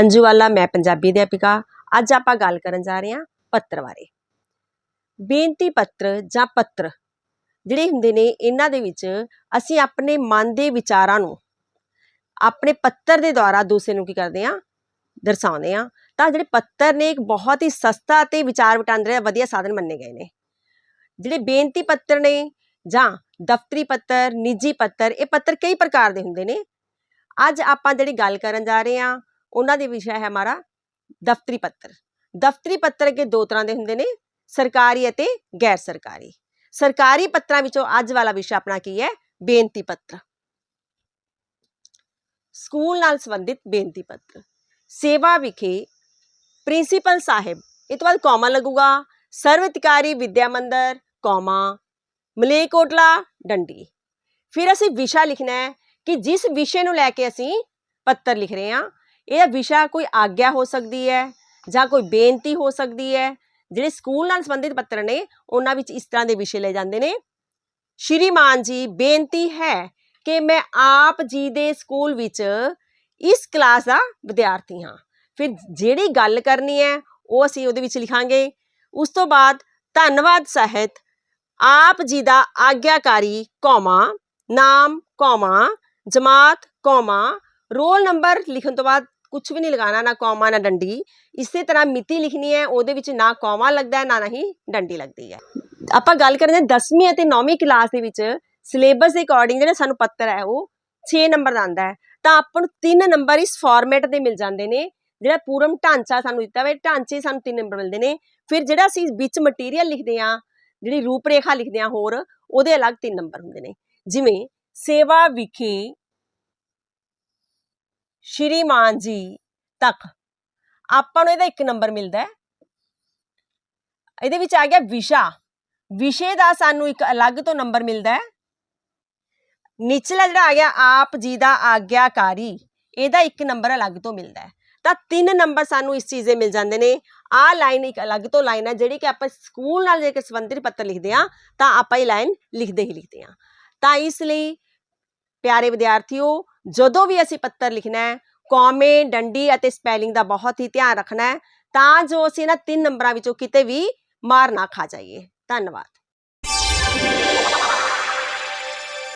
ਅੰਜੂ ਵਾਲਾ ਮੈਂ ਪੰਜਾਬੀ ਅਧਿਆਪਿਕਾ। ਅੱਜ ਆਪਾਂ ਗੱਲ ਕਰਨ ਜਾ ਰਹੇ ਹਾਂ ਪੱਤਰ ਬਾਰੇ। ਬੇਨਤੀ ਪੱਤਰ ਜਾਂ ਪੱਤਰ ਜਿਹੜੇ ਹੁੰਦੇ ਨੇ, ਇਹਨਾਂ ਦੇ ਵਿੱਚ ਅਸੀਂ ਆਪਣੇ ਮਨ ਦੇ ਵਿਚਾਰਾਂ ਨੂੰ, ਆਪਣੇ ਪੱਤਰ ਦੇ ਦੁਆਰਾ ਦੂਸਰੇ ਨੂੰ ਕੀ ਕਰਦੇ ਹਾਂ? ਦਰਸਾਉਂਦੇ ਹਾਂ। ਤਾਂ ਜਿਹੜੇ ਪੱਤਰ ਨੇ, ਇੱਕ ਬਹੁਤ ਹੀ ਸਸਤਾ ਤੇ ਵਿਚਾਰ ਵਟਾਂਦਰੇ ਦਾ ਵਧੀਆ ਸਾਧਨ ਮੰਨੇ ਗਏ ਨੇ। ਜਿਹੜੇ ਬੇਨਤੀ ਪੱਤਰ ਨੇ ਜਾਂ ਦਫ਼ਤਰੀ ਪੱਤਰ, ਨਿੱਜੀ ਪੱਤਰ, ਇਹ ਪੱਤਰ ਕਈ ਪ੍ਰਕਾਰ ਦੇ ਹੁੰਦੇ ਨੇ। ਅੱਜ ਆਪਾਂ ਜਿਹੜੀ ਗੱਲ ਕਰਨ ਜਾ ਰਹੇ ਹਾਂ ਉਹਨਾਂ ਦੇ ਵਿਸ਼ਾ ਹੈ ਹਮਾਰਾ ਦਫ਼ਤਰੀ ਪੱਤਰ। ਦਫ਼ਤਰੀ ਪੱਤਰ ਅੱਗੇ ਦੋ ਤਰ੍ਹਾਂ ਦੇ ਹੁੰਦੇ ਨੇ, ਸਰਕਾਰੀ ਅਤੇ ਗੈਰ ਸਰਕਾਰੀ ਸਰਕਾਰੀ ਪੱਤਰਾਂ ਵਿੱਚੋਂ ਅੱਜ ਵਾਲਾ ਵਿਸ਼ਾ ਆਪਣਾ ਕੀ ਹੈ? ਬੇਨਤੀ ਪੱਤਰ। ਸਕੂਲ ਨਾਲ ਸੰਬੰਧਿਤ ਬੇਨਤੀ ਪੱਤਰ। ਸੇਵਾ ਵਿਖੇ ਪ੍ਰਿੰਸੀਪਲ ਸਾਹਿਬ, ਇਹ ਤੋਂ ਬਾਅਦ ਕੌਮਾ ਲੱਗੂਗਾ ਸਰਵਿਤਕਾਰੀ ਵਿਦਿਆ ਮੰਦਰ, ਕੌਮਾ ਮਲੇਕੋਟਲਾ ਡੰਡੀ। ਫਿਰ ਅਸੀਂ ਵਿਸ਼ਾ ਲਿਖਣਾ ਹੈ ਕਿ ਜਿਸ ਵਿਸ਼ੇ ਨੂੰ ਲੈ ਕੇ ਅਸੀਂ ਪੱਤਰ ਲਿਖ ਰਹੇ ਹਾਂ ਇਹਦਾ ਵਿਸ਼ਾ ਕੋਈ ਆਗਿਆ ਹੋ ਸਕਦੀ ਹੈ ਜਾਂ ਕੋਈ ਬੇਨਤੀ ਹੋ ਸਕਦੀ ਹੈ? ਜਿਹੜੇ ਸਕੂਲ ਨਾਲ ਸੰਬੰਧਿਤ ਪੱਤਰ ਨੇ, ਉਹਨਾਂ ਵਿੱਚ ਇਸ ਤਰ੍ਹਾਂ ਦੇ ਵਿਸ਼ੇ ਲਏ ਜਾਂਦੇ ਨੇ। ਸ਼੍ਰੀਮਾਨ ਜੀ, ਬੇਨਤੀ ਹੈ ਕਿ ਮੈਂ ਆਪ ਜੀ ਦੇ ਸਕੂਲ ਵਿੱਚ ਇਸ ਕਲਾਸ ਦਾ ਵਿਦਿਆਰਥੀ ਹਾਂ। ਫਿਰ ਜਿਹੜੀ ਗੱਲ ਕਰਨੀ ਹੈ, ਉਹ ਅਸੀਂ ਉਹਦੇ ਵਿੱਚ ਲਿਖਾਂਗੇ। ਉਸ ਤੋਂ ਬਾਅਦ ਧੰਨਵਾਦ ਸਹਿਤ, ਆਪ ਜੀ ਦਾ ਆਗਿਆਕਾਰੀ ਕੌਮਾ, ਨਾਮ ਕੌਮਾ, ਜਮਾਤ ਕੌਮਾ, ਰੋਲ ਨੰਬਰ ਲਿਖਣ ਤੋਂ ਬਾਅਦ ਕੁਝ ਵੀ ਨਹੀਂ ਲਗਾਣਾ ਨਾ ਕੌਮਾ, ਨਾ ਡੰਡੀ। ਇਸੇ ਤਰ੍ਹਾਂ ਮਿਤੀ ਲਿਖਣੀ ਹੈ, ਉਹਦੇ ਵਿੱਚ ਨਾ ਕੌਮਾ ਲੱਗਦਾ ਹੈ, ਨਾ ਨਹੀਂ ਡੰਡੀ ਲੱਗਦੀ ਹੈ। ਆਪਾਂ ਗੱਲ ਕਰਦੇ ਹਾਂ 10ਵੀਂ ਅਤੇ 9ਵੀਂ ਕਲਾਸ ਦੇ ਵਿੱਚ ਸਿਲੇਬਸ ਦੇ ਅਕੋਰਡਿੰਗ ਜਿਹੜਾ ਸਾਨੂੰ ਪੱਤਰ ਹੈ, ਉਹ 6 ਨੰਬਰ ਦਾ ਆਂਦਾ ਹੈ। ਤਾਂ ਆਪਾਂ ਨੂੰ 3 ਨੰਬਰ ਇਸ ਫਾਰਮੈਟ ਦੇ ਮਿਲ ਜਾਂਦੇ ਨੇ। ਜਿਹੜਾ ਪੂਰਮ ਢਾਂਚਾ ਸਾਨੂੰ ਦਿੱਤਾ ਹੋਇਆ, ਢਾਂਚੇ ਸਾਨੂੰ 3 ਨੰਬਰ ਮਿਲਦੇ ਨੇ। ਫਿਰ ਜਿਹੜਾ ਅਸੀਂ ਵਿੱਚ ਮਟੀਰੀਅਲ ਲਿਖਦੇ ਹਾਂ, ਜਿਹੜੀ ਰੂਪਰੇਖਾ ਲਿਖਦੇ ਹਾਂ ਹੋਰ, ਉਹਦੇ ਅਲੱਗ 3 ਨੰਬਰ ਹੁੰਦੇ ਨੇ। ਜਿਵੇਂ ਸੇਵਾ ਵਿਖੇ ਸ਼੍ਰੀਮਾਨ ਜੀ ਤੱਕ। ਆਪਾਂ ਨੂੰ ਇਹਦਾ ਇੱਕ ਨੰਬਰ ਮਿਲਦਾ ਹੈ। ਇਹਦੇ ਵਿੱਚ ਆ ਗਿਆ ਵਿਸ਼ਾ। ਵਿਸ਼ੇ ਦਾ ਸਾਨੂੰ ਇੱਕ ਅਲੱਗ ਤੋਂ ਨੰਬਰ ਮਿਲਦਾ ਹੈ। ਨਿਚਲਾ ਜਿਹੜਾ ਆ ਗਿਆ, ਆਪ ਜੀ ਦਾ ਆਗਿਆਕਾਰੀ, ਇਹਦਾ ਇੱਕ ਨੰਬਰ ਅਲੱਗ ਤੋਂ ਮਿਲਦਾ ਹੈ। ਤਾਂ ਤਿੰਨ ਨੰਬਰ ਸਾਨੂੰ ਇਸ ਚੀਜ਼ ਦੇ ਮਿਲ ਜਾਂਦੇ ਨੇ। ਆਹ ਲਾਈਨ ਇੱਕ ਅਲੱਗ ਤੋਂ ਲਾਈਨ ਹੈ, ਜਿਹੜੀ ਕਿ ਆਪਾਂ ਸਕੂਲ ਨਾਲ ਜੇਕਰ ਸੰਬੰਧਿਤ ਪੱਤਰ ਲਿਖਦੇ ਆ ਤਾਂ ਆਪਾਂ ਇਹ ਲਾਈਨ ਲਿਖਦੇ ਹੀ ਲਿਖਦੇ ਆ ਤਾਂ ਇਸ ਲਈ, ਪਿਆਰੇ ਵਿਦਿਆਰਥੀਓ ਜਦੋਂ ਵੀ ਅਸੀਂ ਪੱਤਰ ਲਿਖਣਾ ਹੈ, ਕੌਮੇ, ਡੰਡੀ ਅਤੇ ਸਪੈਲਿੰਗ ਦਾ ਬਹੁਤ ਹੀ ਧਿਆਨ ਰੱਖਣਾ ਹੈ, ਤਾਂ ਜੋ ਅਸੀਂ ਨਾ ਤਿੰਨ ਨੰਬਰਾਂ ਵਿੱਚੋਂ ਕਿਤੇ ਵੀ ਮਾਰ ਨਾ ਖਾ ਜਾਈਏ। ਧੰਨਵਾਦ।